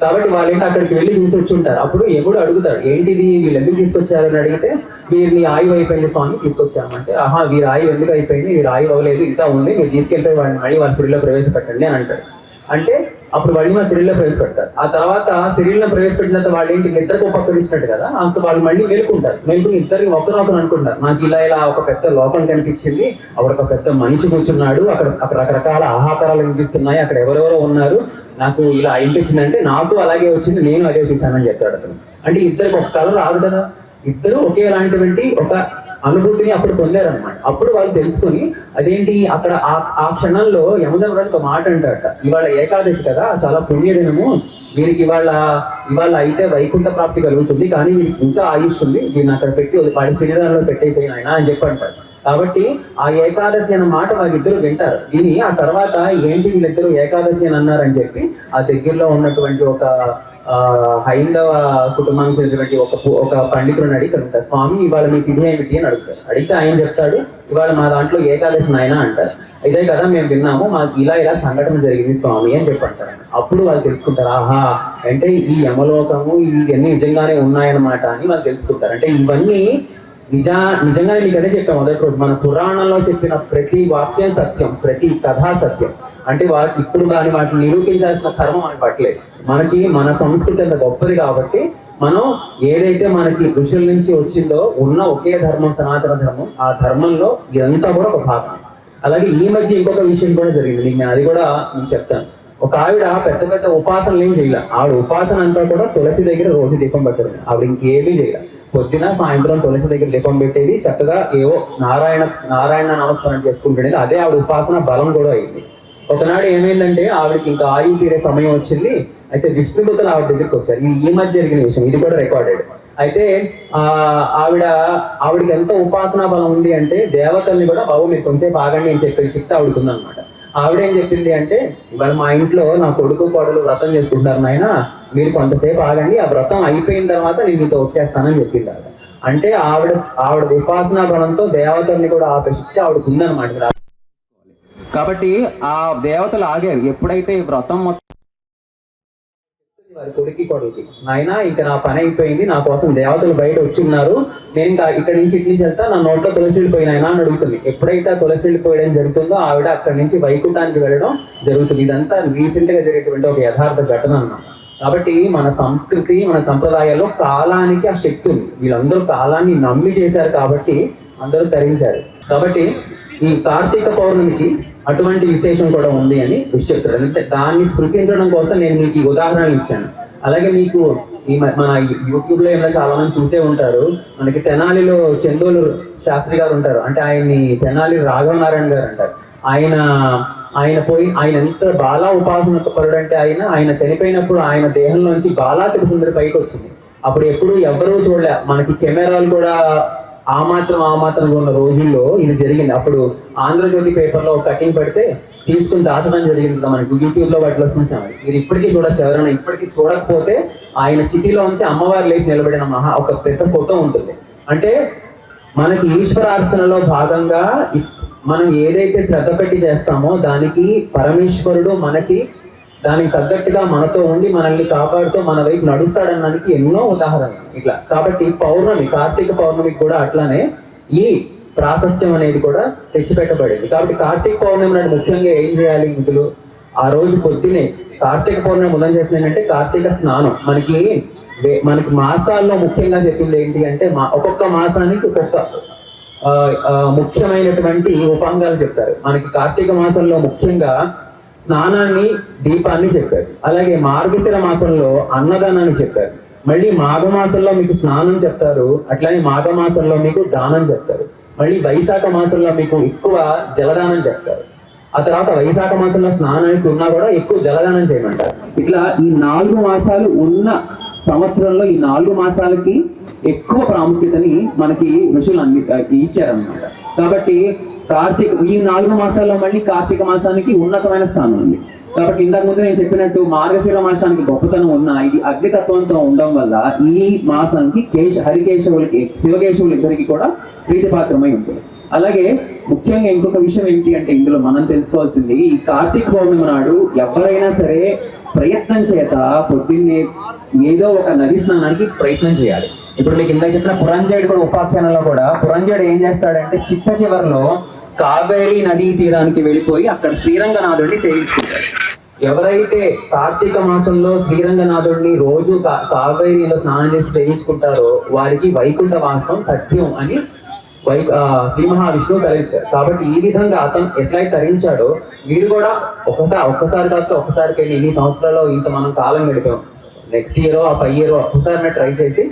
కాబట్టి వాళ్ళు అక్కడికి వెళ్ళి చూసి వచ్చి ఉంటారు. అప్పుడు ఎప్పుడు అడుగుతాడు ఏంటిది? వీళ్ళు ఎందుకు తీసుకొచ్చారని అడిగితే వీరిని ఆయువు అయిపోయింది స్వామి తీసుకొచ్చామంటే ఆహా వీరి ఆయువు ఎందుకు అయిపోయింది? వీరు ఆయువు అవ్వలేదు ఇంకా ఉంది మీరు తీసుకెళ్ళిపోయి వాడిని మళ్ళీ వాళ్ళ సుడిలో ప్రవేశపెట్టండి అని అంటాడు. అంటే అప్పుడు మళ్ళీ మా సిరిల్లో ప్రవేశపెడతారు ఆ తర్వాత సిరిల్లో ప్రవేశపెట్టిన తర్వాత వాళ్ళు ఏంటి ఇద్దరికి ఉపకరించినట్టు కదా? అంత వాళ్ళు మళ్ళీ మేలుకుంటారు. మేలుకుని ఇద్దరికి ఒకరినొకరు అనుకుంటారు. నాకు ఇలా ఇలా ఒక పెద్ద లోకం కనిపించింది. అక్కడ ఒక పెద్ద మనిషి కూర్చున్నాడు. అక్కడ అక్కడ రకరకాల ఆహాకారాలు వినిపిస్తున్నాయి. అక్కడ ఎవరెవరో ఉన్నారు. నాకు ఇలా అనిపించింది అంటే నాకు అలాగే వచ్చింది. నేను అదే తీసానని చెప్పాడు అతను. అంటే ఇద్దరికి ఒక కళ రాదు కదా? ఇద్దరు ఒకేలాంటివంటి ఒక అనుభూతిని అప్పుడు పొందారనమాట అప్పుడు వాళ్ళు తెలుసుకుని అదేంటి అక్కడ ఆ ఆ క్షణంలో యమధర్మరాజు ఒక మాట అంటాడట ఇవాళ ఏకాదశి కదా చాలా పుణ్యదినము. వీరికి ఇవాళ ఇవాళ అయితే వైకుంఠ ప్రాప్తి కలుగుతుంది. కానీ వీరికి ఇంకా ఆయుష్ ఉంది. దీన్ని అక్కడ పెట్టి పది శరీరాల్లో పెట్టేసేయన ఆయన అని చెప్పి అంటారు. కాబట్టి ఆ ఏకాదశి అన్న మాట వాళ్ళిద్దరు వింటారు. ఇది ఆ తర్వాత ఏంటి వీళ్ళిద్దరు ఏకాదశి అని అన్నారని చెప్పి ఆ దగ్గరలో ఉన్నటువంటి ఒక హైందవ కుటుంబానికి చెందినటువంటి ఒక ఒక పండితుడిని అడిగి కనుక స్వామి ఇవాళ మీ తిథి ఏమిటి? అని అడుగుతారు అడిగితే ఆయన చెప్తాడు ఇవాళ మా దాంట్లో ఏకాదశి నాయన అంటారు. ఇదే కదా మేము విన్నాము మాకు ఇలా ఇలా సంఘటన జరిగింది స్వామి అని చెప్పంటారు అప్పుడు వాళ్ళు తెలుసుకుంటారు ఆహా అంటే ఈ యమలోకము ఇవన్నీ నిజంగానే ఉన్నాయన్నమాట అని వాళ్ళు తెలుసుకుంటారు. అంటే ఇవన్నీ నిజా నిజంగానే మీకు అదే చెప్పాం మొదటి రోజు. మన పురాణంలో చెప్పిన ప్రతి వాక్యం సత్యం ప్రతి కథా సత్యం. అంటే వాటి ఇప్పుడు దాని వాటిని నిరూపించాల్సిన కర్మ మనకి పట్టలేదు. మనకి మన సంస్కృతి అంత గొప్పది కాబట్టి మనం ఏదైతే మనకి ఋషుల నుంచి వచ్చిందో ఉన్న ఒకే ధర్మం సనాతన ధర్మం ఆ ధర్మంలో ఇదంతా కూడా ఒక భాగం. అలాగే ఈ మధ్య ఇంకొక విషయం కూడా జరిగింది. నేను అది కూడా నేను చెప్తాను. ఒక ఆవిడ పెద్ద పెద్ద ఉపాసనలు ఏం చేయాలి. ఆవిడ ఉపాసన అంతా కూడా తులసి దగ్గర రోజు దీపం పెట్టడం. ఆవిడ ఇంకేమీ చేయాలి. పొద్దున సాయంత్రం తులసి దగ్గర దీపం పెట్టేది చక్కగా ఏవో నారాయణ నారాయణ నమస్కారం చేసుకుంటుండేది. అదే ఆవిడ ఉపాసన బలం కూడా అయింది. ఒకనాడు ఏమైందంటే ఆవిడకి ఇంకా ఆయువు తీరే సమయం వచ్చింది. అయితే విష్ణుదూతలు ఆవిడ దగ్గరికి వచ్చారు. ఇది ఈ మధ్య జరిగిన విషయం ఇది కూడా రికార్డెడ్. అయితే ఆ ఆవిడ ఆవిడకి ఎంత ఉపాసనా బలం ఉంది అంటే దేవతల్ని కూడా బాబు మీరు కొంచెంసేపు ఆగండి అని చెప్పి చెప్తే ఆవిడకుందనమాట ఉందన్నమాట. ఆవిడ ఏం చెప్పింది అంటే ఇవాళ మా ఇంట్లో నా కొడుకు కోడలు వ్రతం చేసుకుంటారు నాయన మీరు కొంతసేపు ఆగండి ఆ వ్రతం అయిపోయిన తర్వాత నేను మీతో వచ్చేస్తానని చెప్పింది ఆవిడ అంటే ఆవిడ ఆవిడ ఉపాసనా బలంతో దేవతల్ని కూడా ఆపే శక్తి ఆవిడకు ఉందన్నమాట. కాబట్టి ఆ దేవతలు ఆగారు. ఎప్పుడైతే ఈ వ్రతం మొత్తం వారి కొడుకి కొడుకి నాయన ఇంకా నా పని అయిపోయింది. నా కోసం దేవతలు బయట వచ్చిన్నారు నేను ఇక్కడ ఇక్కడి నుంచి ఇంటి నుంచి వెళ్తా. నా నోట్లో తులసి వెళ్ళిపోయిన అని అడుగుతుంది. ఎప్పుడైతే ఆ తులసి వెళ్ళిపోయడం జరుగుతుందో ఆవిడ అక్కడి నుంచి వైకుంఠానికి వెళ్ళడం జరుగుతుంది. ఇదంతా రీసెంట్గా జరిగేటువంటి ఒక యథార్థ ఘటన అన్నమాట. కాబట్టి మన సంస్కృతి మన సంప్రదాయాల్లో కాలానికి ఆ శక్తి ఉంది. వీళ్ళందరూ కాలాన్ని నమ్మి చేశారు కాబట్టి అందరూ తరించారు. కాబట్టి ఈ కార్తీక పౌర్ణమికి అటువంటి విశేషం కూడా ఉంది అని ఋషి చెప్తారు అంటే దాన్ని స్పృశించడం కోసం నేను మీకు ఈ ఉదాహరణలు ఇచ్చాను. అలాగే మీకు ఈ మన యూట్యూబ్లో ఏమైనా చాలా మంది చూసే ఉంటారు. మనకి తెనాలిలో చందోలు శాస్త్రి గారు ఉంటారు. అంటే ఆయన్ని తెనాలి రాఘవనారాయణ గారు అంటారు. ఆయన ఆయన పోయి ఆయన ఎంత బాలా ఉపాసన పరుడంటే ఆయన ఆయన చనిపోయినప్పుడు ఆయన దేహంలోంచి బాలా తిరుసుందరి పైకి వచ్చింది అప్పుడు ఎప్పుడు ఎవ్వరూ చూడలే. మనకి కెమెరాలు కూడా ఆ మాత్రం ఆ మాత్రం ఉన్న రోజుల్లో ఇది జరిగింది. అప్పుడు ఆంధ్రజ్యోతి పేపర్లో కటింగ్ పెడితే తీసుకుని దాచడం జరిగింది. కదా మనకి యూట్యూబ్ వాటిలో చూసాం. ఇది ఇప్పటికీ చూడొచ్చు. ఎవరైనా ఇప్పటికీ చూడకపోతే ఆయన చితిలో ఉంచి అమ్మవారు లేచి నిలబడిన మహా ఒక పెద్ద ఫోటో ఉంటుంది. అంటే మనకి ఈశ్వరార్చనలో భాగంగా మనం ఏదైతే శ్రద్ధ పెట్టి చేస్తామో దానికి పరమేశ్వరుడు మనకి దానికి తగ్గట్టుగా మనతో ఉండి మనల్ని కాపాడుతూ మన వైపు నడుస్తాడనడానికి ఎన్నో ఉదాహరణలు. ఇట్లా. కాబట్టి పౌర్ణమి కార్తీక పౌర్ణమికి కూడా అట్లానే ఈ ప్రాశస్త్యం అనేది కూడా తెచ్చిపెట్టబడింది. కాబట్టి కార్తీక పౌర్ణమి నాడు ముఖ్యంగా ఏం చేయాలి మిత్రులు? ఆ రోజు పొద్దునే కార్తీక పౌర్ణమి ఉదయం చేసిన ఏంటంటే కార్తీక స్నానం. మనకి మనకి మాసాల్లో ముఖ్యంగా చెప్పింది ఏంటి అంటే మా ఒక్కొక్క మాసానికి ఒక్కొక్క ముఖ్యమైనటువంటి ఉపాంగాలు చెప్తారు. మనకి కార్తీక మాసంలో ముఖ్యంగా స్నానాన్ని దీపాన్ని చెప్పారు. అలాగే మార్గశిర మాసంలో అన్నదానాన్ని చెప్పారు. మళ్ళీ మాఘ మాసంలో మీకు స్నానం చెప్తారు. అట్లానే మాఘమాసంలో మీకు దానం చెప్తారు. మళ్ళీ వైశాఖ మాసంలో మీకు ఎక్కువ జలదానం చెప్తారు. ఆ తర్వాత వైశాఖ మాసంలో స్నానానికి ఉన్నా కూడా ఎక్కువ జలదానం చేయమంటారు. ఇట్లా ఈ నాలుగు మాసాలు ఉన్న సంవత్సరంలో ఈ నాలుగు మాసాలకి ఎక్కువ ప్రాముఖ్యతని మనకి ఋషులు అంది ఇచ్చారనమాట కాబట్టి కార్తీక ఈ నాలుగు మాసాల్లో మళ్ళీ కార్తీక మాసానికి ఉన్నతమైన స్థానం ఉంది. కాబట్టి ఇంతకు ముందు నేను చెప్పినట్టు మార్గశిర మాసానికి గొప్పతనం ఉన్న ఇది అగ్నితత్వంతో ఉండడం వల్ల ఈ మాసానికి కేశ హరికేశవులకి శివకేశవులు ఇద్దరికి కూడా ప్రీతిపాత్రమై ఉంటుంది. అలాగే ముఖ్యంగా ఇంకొక విషయం ఏంటి అంటే ఇందులో మనం తెలుసుకోవాల్సింది ఈ కార్తీక పౌర్ణమి నాడు ఎవరైనా సరే ప్రయత్నం చేత పొద్దున్నే ఏదో ఒక నది స్నానానికి ప్రయత్నం చేయాలి. ఇప్పుడు మీకు ఇందాక చెప్పిన పురంజయుడు కూడా ఉపాఖ్యానంలో కూడా పురంజయుడు ఏం చేస్తాడంటే చిట్ట చివరిలో కావేరీ నదీ తీరానికి వెళ్ళిపోయి అక్కడ శ్రీరంగనాథుడిని సేవించుకుంటారు ఎవరైతే కార్తీక మాసంలో శ్రీరంగనాథుడిని రోజు కా- కావేరీలో స్నానం చేసి సేవించుకుంటారో వారికి వైకుంఠ మాసం తథ్యం అని వై శ్రీ మహావిష్ణు తరించారు కాబట్టి ఈ విధంగా అతను ఎట్లయితే తరించాడో వీరు కూడా ఒకసారి ఒక్కసారి కాక ఒకసారికి ఇన్ని సంవత్సరాల్లో ఇంత మనం కాలం గడిపాం. నెక్స్ట్ ఇయర్ ఆ పై ఇయర్ ఒక్కసారి ట్రై చేసి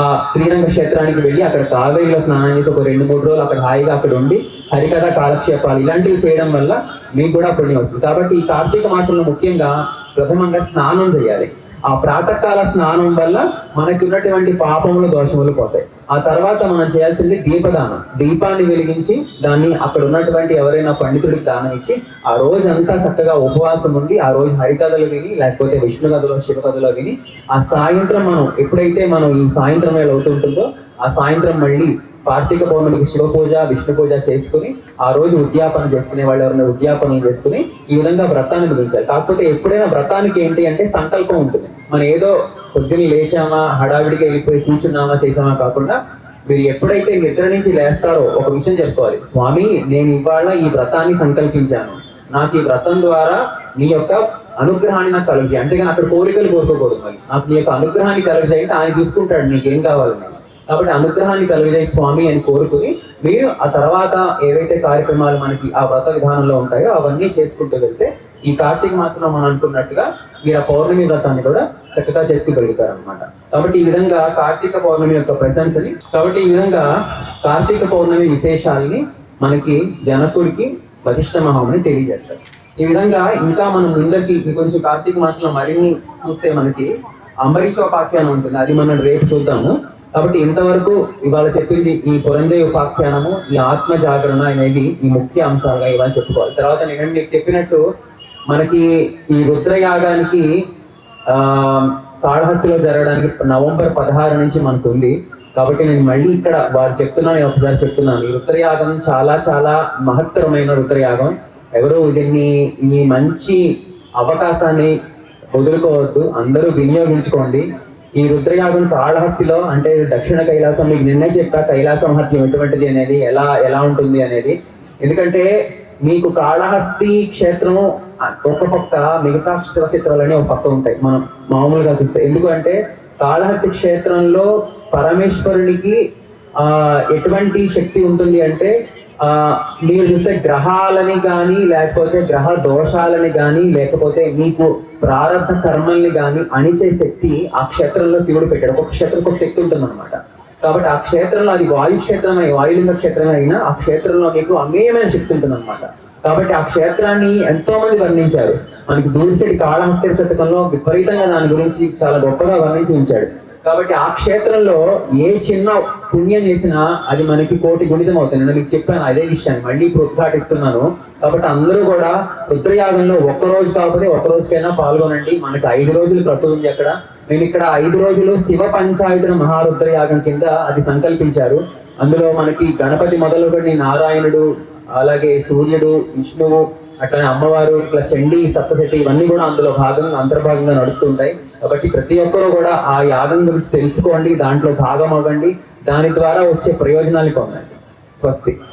ఆ శ్రీరంగ క్షేత్రానికి వెళ్ళి అక్కడ కావేరిలో స్నానం చేసి ఒక రెండు మూడు రోజులు అక్కడ హాయిగా అక్కడ ఉండి హరికథ కాలక్షేపాలు ఇలాంటివి చేయడం వల్ల మీకు కూడా పుణ్యం వస్తుంది. కాబట్టి ఈ కార్తీక మాసంలో ముఖ్యంగా ప్రథమంగా స్నానం చేయాలి. ఆ ప్రాతకాల స్నానం వల్ల మనకి ఉన్నటువంటి పాపముల దోషములు పోతాయి. ఆ తర్వాత మనం చేయాల్సింది దీపదానం. దీపాన్ని వెలిగించి దాన్ని అక్కడ ఉన్నటువంటి ఎవరైనా పండితుడికి దానం ఇచ్చి ఆ రోజంతా చక్కగా ఉపవాసం ఉండి ఆ రోజు హరికథలు విని లేకపోతే విష్ణు కథలో శివ కథలో విని ఆ సాయంత్రం మనం ఎప్పుడైతే మనం ఈ సాయంత్రం వేళ అవుతుంటుందో ఆ సాయంత్రం మళ్ళీ కార్తీక పౌర్ణమికి శివ పూజ విష్ణు పూజ చేసుకుని ఆ రోజు ఉద్యాపన చేసుకునే వాళ్ళు ఎవరైనా ఉద్యాపనలు చేసుకుని ఈ విధంగా వ్రతాన్ని ముగించాలి కాకపోతే ఎప్పుడైనా వ్రతానికి ఏంటి అంటే సంకల్పం ఉంటుంది. మనం ఏదో పొద్దున్న లేచామా హడావిడిగా వెళ్ళిపోయి కూర్చున్నామా చేసామా కాకుండా మీరు ఎప్పుడైతే నిద్ర నుంచి లేస్తారో ఒక విషయం చెప్పుకోవాలి. స్వామి నేను ఇవాళ ఈ వ్రతాన్ని సంకల్పించాను. నాకు ఈ వ్రతం ద్వారా నీ యొక్క అనుగ్రహాన్ని నాకు కలిగి అంతేగాని అక్కడ కోరికలు కోరుకోకూడదు మరి. నాకు నీ యొక్క అనుగ్రహాన్ని కలుగజేయంటే ఆయన చూసుకుంటాడు నీకేం కావాలని కాబట్టి అనుగ్రహాన్ని కలుగజేయి స్వామి అని కోరుకుని మీరు ఆ తర్వాత ఏవైతే కార్యక్రమాలు మనకి ఆ వ్రత విధానంలో ఉంటాయో అవన్నీ చేసుకుంటూ వెళ్తే ఈ కార్తీక మాసంలో మనం అనుకున్నట్టుగా మీరు ఆ పౌర్ణమి వ్రతాన్ని కూడా చక్కగా చేసుకోగలుగుతారు అనమాట కాబట్టి ఈ విధంగా కార్తీక పౌర్ణమి యొక్క ప్రశంసని కాబట్టి ఈ విధంగా కార్తీక పౌర్ణమి విశేషాలని మనకి జనకుడికి వశిష్ఠ మహాముని తెలియజేస్తారు. ఈ విధంగా ఇంకా మనం ముందరికి కొంచెం కార్తీక మాసంలో మరిన్ని చూస్తే మనకి అంబరీషోపాఖ్యానం ఉంటుంది. అది మనం రేపు చూద్దాము. కాబట్టి ఇంతవరకు ఇవాళ చెప్పింది ఈ పురంజయ ఉపాఖ్యానము ఈ ఆత్మ జాగరణ అనేవి ఈ ముఖ్య అంశాలుగా ఇవాళ చెప్పుకోవాలి. తర్వాత నేను మీకు చెప్పినట్టు మనకి ఈ రుద్రయాగానికి ఆ కాళహస్తిలో జరగడానికి నవంబర్ పదహారు నుంచి మనకు ఉంది కాబట్టి నేను మళ్ళీ ఇక్కడ వారు చెప్తున్నాను నేను ఒకసారి చెప్తున్నాను. ఈ రుద్రయాగం చాలా చాలా మహత్తరమైన రుద్రయాగం. ఎవరు దీన్ని ఈ మంచి అవకాశాన్ని వదులుకోవద్దు. అందరూ వినియోగించుకోండి. ఈ రుద్రయాగం కాళహస్తిలో అంటే దక్షిణ కైలాసం మీకు నిన్నే చెప్పా కైలాసం మహత్యం ఎటువంటిది అనేది ఎలా ఎలా ఉంటుంది అనేది. ఎందుకంటే మీకు కాళహస్తి క్షేత్రము ఒక పక్క మిగతా శివ చిత్రాలని ఒక పక్క ఉంటాయి మనం మామూలుగా చూస్తే. ఎందుకంటే కాళహస్తి క్షేత్రంలో పరమేశ్వరునికి ఆ ఎటువంటి శక్తి ఉంటుంది అంటే ఆ మీరు చూస్తే గ్రహాలని కానీ లేకపోతే గ్రహ దోషాలని కానీ లేకపోతే మీకు ప్రారంభ కర్మల్ని కానీ అణిచే శక్తి ఆ క్షేత్రంలో శివుడు పెట్టాడు. ఒక క్షేత్రంకి ఒక శక్తి ఉంటుంది కాబట్టి ఆ క్షేత్రంలో అది వాయు క్షేత్రమై వాయులింగ క్షేత్రమే అయినా ఆ క్షేత్రంలో మీకు అమేయమైన శక్తి ఉంటుంది కాబట్టి ఆ క్షేత్రాన్ని ఎంతో మంది వర్ణించారు. మనకి దూర్చడి కాళహస్తి శతకంలో విపరీతంగా దాని గురించి చాలా గొప్పగా వర్ణించి ఉంచాడు. కాబట్టి ఆ క్షేత్రంలో ఏ చిన్న పుణ్యం చేసినా అది మనకి కోటి గుణితం అవుతుంది. నేను మీకు చెప్పాను అదే విషయాన్ని మళ్ళీ ఇప్పుడు ఉద్ఘాటిస్తున్నాను. కాబట్టి అందరూ కూడా రుద్రయాగంలో ఒక్క రోజు కాకపోతే ఒక్క రోజుకైనా పాల్గొనండి. మనకి ఐదు రోజులు క్రతు ఉంది అక్కడ. మేము ఇక్కడ ఐదు రోజులు శివ పంచాయతన మహారుద్రయాగం కింద అది సంకల్పించారు. అందులో మనకి గణపతి మొదలుకొని నారాయణుడు అలాగే సూర్యుడు విష్ణువు అట్లనే అమ్మవారు ఇట్లా చండీ సప్తశతి ఇవన్నీ కూడా అందులో భాగంగా అంతర్భాగంగా నడుస్తుంటాయి. కాబట్టి ప్రతి ఒక్కరూ కూడా ఆ యాగం గురించి తెలుసుకోండి దాంట్లో భాగం అవ్వండి. దాని ద్వారా వచ్చే ప్రయోజనాలు పొందండి. స్వస్తి.